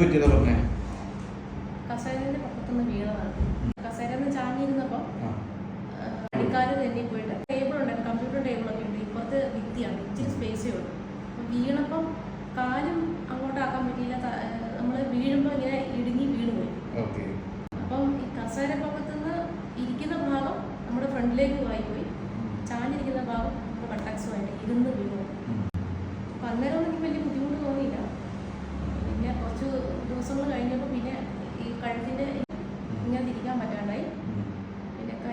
പറ്റിയതാ പറഞ്ഞേ? കസേരയുടെ പക്കത്തുനിന്ന് വീണതാണ്. കസേരന്ന് ചാഞ്ഞിരുന്നപ്പോൾ ആ. പണിക്കാർ തന്നെ പോയിട്ട് ടേബിൾ ഉണ്ട് കമ്പ്യൂട്ടർ ടേബിളൊക്കെ ഉണ്ട്. ഇപ്പുറത്ത് ഭിത്തിയാണ് ഇച്ചിരി സ്പേസേ ഉള്ളൂ. വീണപ്പം കാലും അങ്ങോട്ടാക്കാൻ പറ്റിയില്ല നമ്മൾ വീഴുമ്പോൾ ഇങ്ങനെ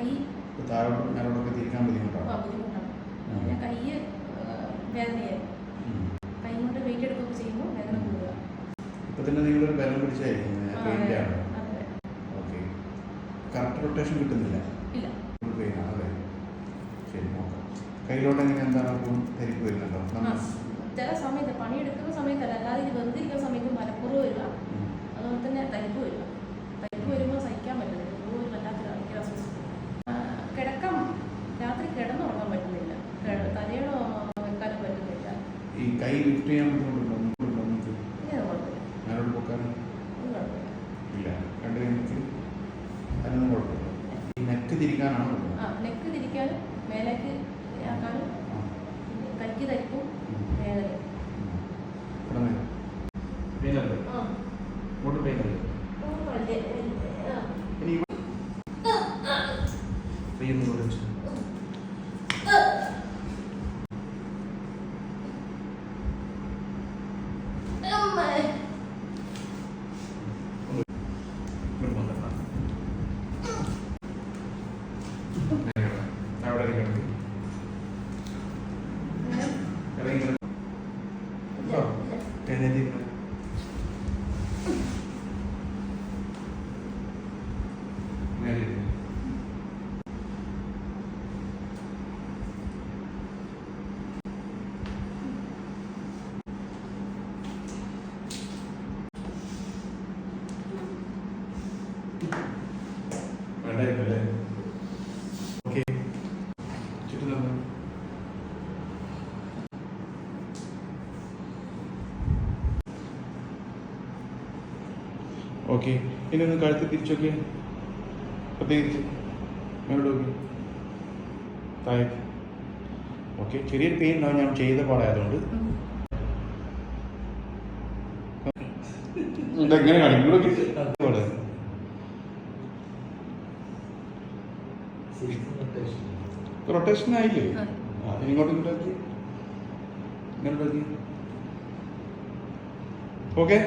കൈ താഴോട്ട് മേലോട്ടൊക്കെ തിരിക്കാൻ ബുദ്ധിമുട്ടാണ്. ബുദ്ധിമുട്ടാണ്. കൈ വേദനയായി. കൈ കൊണ്ട് വെയിറ്റ് എടുക്കുകയൊക്കെ ചെയ്യുമ്പോൾ വേദന കൂടുക. ഇപ്പൊ തന്നെ നിങ്ങളൊരു ബലം പിടിച്ചായിരിക്കും ഓക്കെ. കറക്റ്റ് റൊട്ടേഷൻ കിട്ടുന്നില്ല? ഇല്ല. അല്ലേ? ശരി നോക്കാം. കയ്യിലോട്ട് എങ്ങനെ എന്താണ് തിരിക്ക് വരുന്നുണ്ടോ? ചില സമയത്ത് പണിയെടുക്കുന്ന സമയത്തല്ല. അല്ലാതെ ഇത് വെറുതെ ഇരിക്കുന്ന സമയത്ത് മലപ്പുറം വരിക. അതുപോലെ തന്നെ തരിപ്പ് വരിക. ഈ കൈ ലിഫ്റ്റ് ചെയ്യാൻ പറ്റുന്നുണ്ടോ? കുഴപ്പമില്ല. മേലോട്ട് പോക്കാൻ ഇല്ല രണ്ട് കൈക്ക് അതിനൊന്നും കുഴപ്പമില്ല. ഈ നെക്ക് തിരിക്കാനാണോ നെക്ക് തിരിക്കാനും മേലേക്ക് ആക്കാനും കൈക്ക് തരിക്കും ഉം. വേദനയും ഉം. தொடர்கிறது ഓക്കെ. ഇനി ഒന്ന് കഴുത്ത് തിരിച്ചൊക്കെ. പ്രത്യേകിച്ച് മേലോട്ട് നോക്കി. താഴേക്ക്. ഓക്കെ. ചെറിയൊരു പെയിൻ ഉണ്ടാവും ഞാൻ ചെയ്ത പാടായതുകൊണ്ട്. ഇതെങ്ങനെ കാണിക്കും റൊട്ടേഷൻ ആയില്ലേ? ഇങ്ങോട്ട് ഇങ്ങോട്ടാക്കി ഓക്കെ.